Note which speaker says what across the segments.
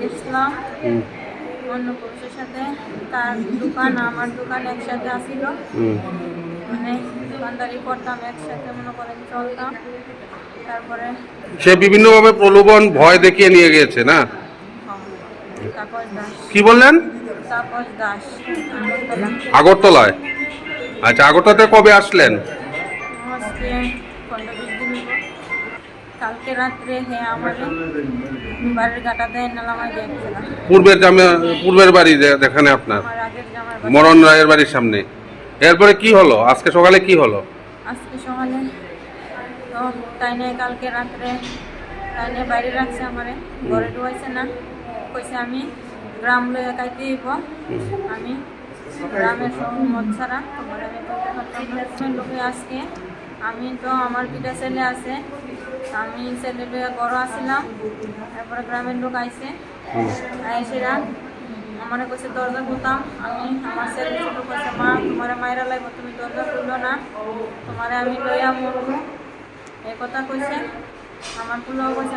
Speaker 1: গেছিলাম। অন্য পুরুষের সাথে। তার দোকান আমার দোকান একসাথে আসিল মানে দোকানদারি করতাম একসাথে মনে করেন চলতাম। তারপরে
Speaker 2: সে বিভিন্নভাবে প্রলোভন ভয় দেখিয়ে নিয়ে গিয়েছে না?
Speaker 1: হ্যাঁ,
Speaker 2: কি বললেন? আগরতলায়। আচ্ছা আগরতলাতে কবে আসলেন?
Speaker 1: কালকে রাত্রে হ্যাঁ আমার বাড়ির নালামাই দিয়েছিলাম
Speaker 2: পূর্বের জামে পূর্বের বাড়ি যে- যেখানে আপনার।
Speaker 1: আমার আগের জামার বাড়ি।
Speaker 2: মরণ রায়ের বাড়ির সামনে। এরপরে কি হলো? আজকে সকালে কি হলো?
Speaker 1: আজকে সকালে তো তাই নিয়ে কালকে রাত্রে তাই নিয়ে বাইরে রাখছে আমারে। ঘরে ঢুকাইছে না। কইছে আমি গ্রাম লইয়া কাইতে দিব আমি গ্রামের সব মদ ছাড়া। তোমার আমি বলতে পারতাম না। লোকে আজকে আমি তো আমার দুটা ছেলে আছে। আমি ছেলে ঘর আসছিলাম তারপরে গ্রামের লোক আইছে। আইসিরা আমার কাছে দরজা খুলতাম। আমি আমার ছেলে ছোটো কইছে মা তোমার মায়েরা লাগবে তুমি দরজা খুললো না। তোমারে আমি লইয়া মরবো। এই কথা কইছে। আমার পুলাও কইছে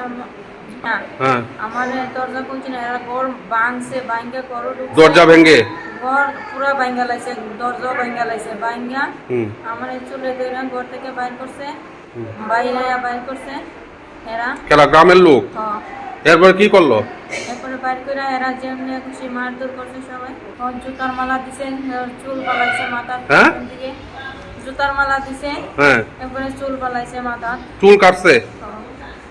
Speaker 1: হ্যাঁ
Speaker 2: হ্যাঁ।
Speaker 1: আমার দরজা খুলছে না এরা ঘর ভাঙছে ভাঙ্গে ঘর
Speaker 2: দরজা ভেঙে?
Speaker 1: ঘর পুরা ভাঙ্গা লাইছে দরজা ভাঙ্গা লাইছে ভাঙ্গা। আমার চুলে ধরে ঘর থেকে বাইর করছে বাইরে বাইর করছে এরা।
Speaker 2: খেলা গ্রামের লোক? এরপরে কি করল?
Speaker 1: এরপরে বাইর করে এরা যেমনি খুশি মারধর করছে সবাই। জুতার মালা দিছে চুল পালাইছে মাথার
Speaker 2: হ্যাঁ?
Speaker 1: দিকে। জুতার মালা দিছে
Speaker 2: হ্যাঁ।
Speaker 1: এরপরে চুল পালাইছে মাথার।
Speaker 2: চুল কাটছে।